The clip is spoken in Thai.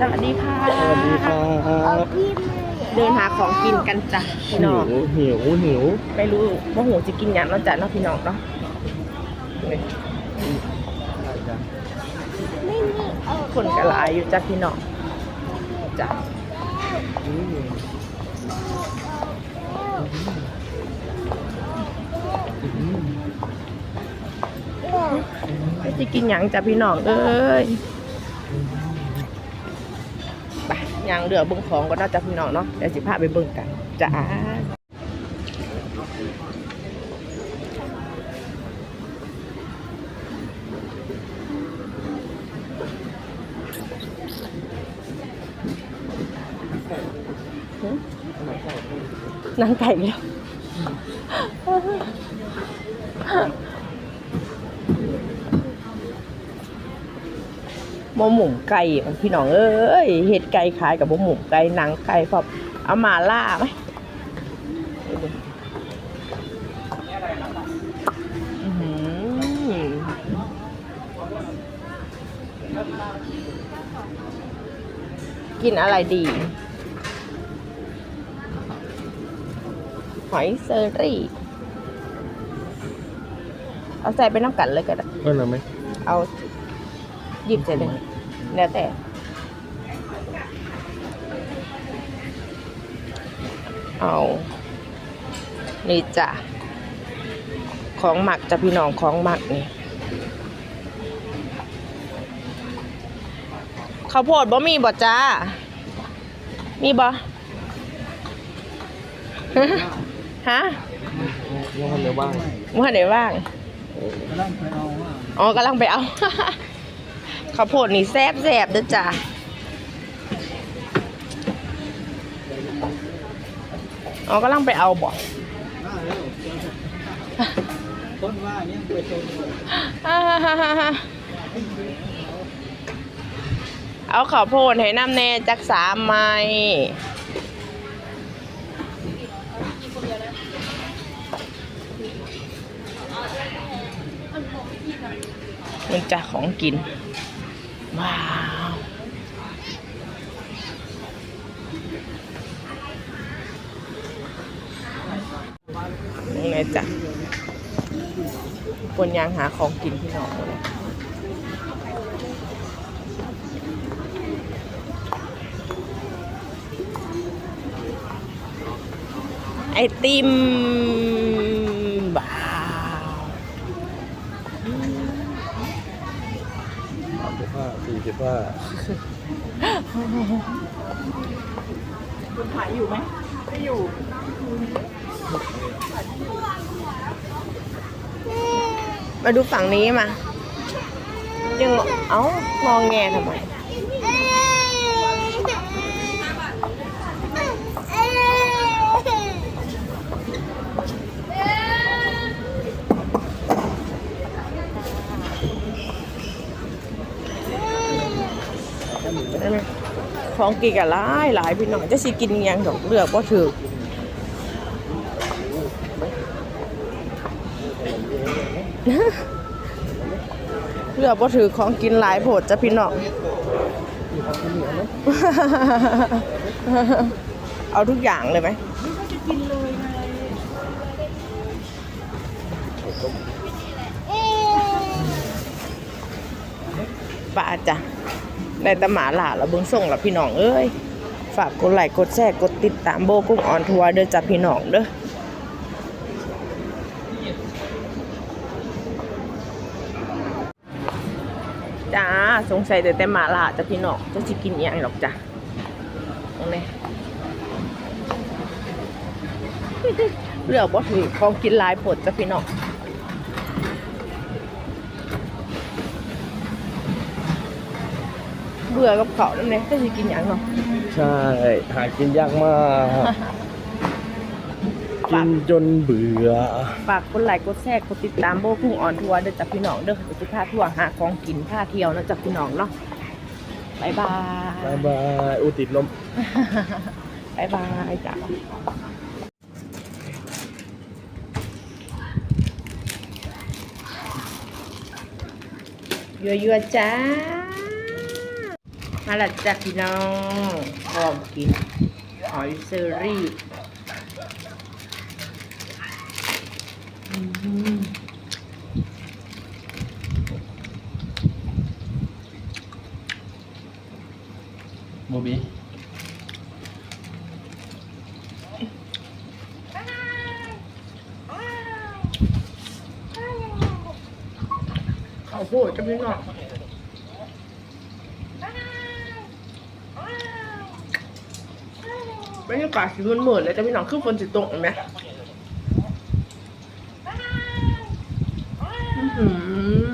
สวัสดีค่ะ สวัสดีครับเดินหาของกินกันจ้ะพี่น้องหิวหิวหิวไม่รู้ว่าหูจะกินหยังเนาะจ้ะเนาะพี่น้องเนาะนี่คนกระลายอยู่จ้ะพี่น้องจ้ะจะกินหยังจ้ะพี่น้องเอ้ย ยังเหลือเบิ้งของก็น่าจะพี่น้องเนาะเดี๋ยวสิพาไปเบิ่งกันจ้านางไก่แล้ว โมหมุมไก่อะพี่น้องเอ้ยเห็ดไก่ขายกับโมหมุมไก่หนังไก่พอบเอามาล่าไหมอื้อหือกินอะไรดี หอยเซอรี่เอาใส่ไปน้ำกันเลยก็ได้เออเหรอไหมเอา หยิบใส่เลยแล้วแต่เอา นี่จ้ะ ของหมักจะพี่น้องของหมักนี่ข้าวโพดบ่มีบ่จ้า มีบ่ฮะว่ามันเดี๋ยวว่างว่าไหนว่างอ๋อกำลังไปเอา ข้าวโพดนี่แซบแซบๆเด้อจ้ะอ๋อกำลังไปเอาบ่ต้นว่าเนี่ยไปต้นเอาข้าวโพดให้น้ำแน่จักสามไม้มันจะของกิน ว้าวนี่ไงจ้ะคนยางหาของกินพี่น้องเลยไอติมว้าว สามสิบห้า สี่สิบห้าคุณขายอยู่ไหมไม่อยู่มาดูฝั่งนี้มายังเอ้างองแงทำไมได้ไหม ของกินกันหลายหลายพี่น้องจะสิกินอิหยังดอกเลือกว่าถือเลือกว่าถือของกินหลายโผดจะพี่น้องเอาทุกอย่างเลยไหมป้าจ้ะ ได้แตหมาหล่าแล้วเบิ้งส่งแล้วพี่น้องเอ้ยฝากกดไลค์กดแชร์กดติดตามโบกุ้งออนทัวร์เด้อจ้ะพี่น้องเด้อจ้าสงสัยแต่แต่หมาล่าจ้ะพี่น้องจะสิกินอย่างหรอกจ้ะตรงนี้เลือกว่าถือของกินลายผดจ้ะพี่น้อง เบื่อกับเขาแล้วเนี่ยจะสิกินอย่างเนาะใช่ หากินยากมาก กินจนเบื่อฝากกดไลค์กดแชร์กดติดตามโบกุ้งออนทัวร์เด้อจ้ะพี่น้องเด้อเดี๋ยวจะพาทัวร์หาของกินพาเที่ยวนะจ้ะพี่น้องเนาะบายบายบายบายอุยติดลมบายบายจ้ะเยอะๆจ้า มาและจ้ะพี่น้องพร้อมกินหอยเซอรี่อืมโมบีข้าวโพดจ้ะพี่น้อง บรรยากาศสีมันเหมือนเลยจ้ะพี่น้องคือฝนสิตกเห็นไหมอือหือ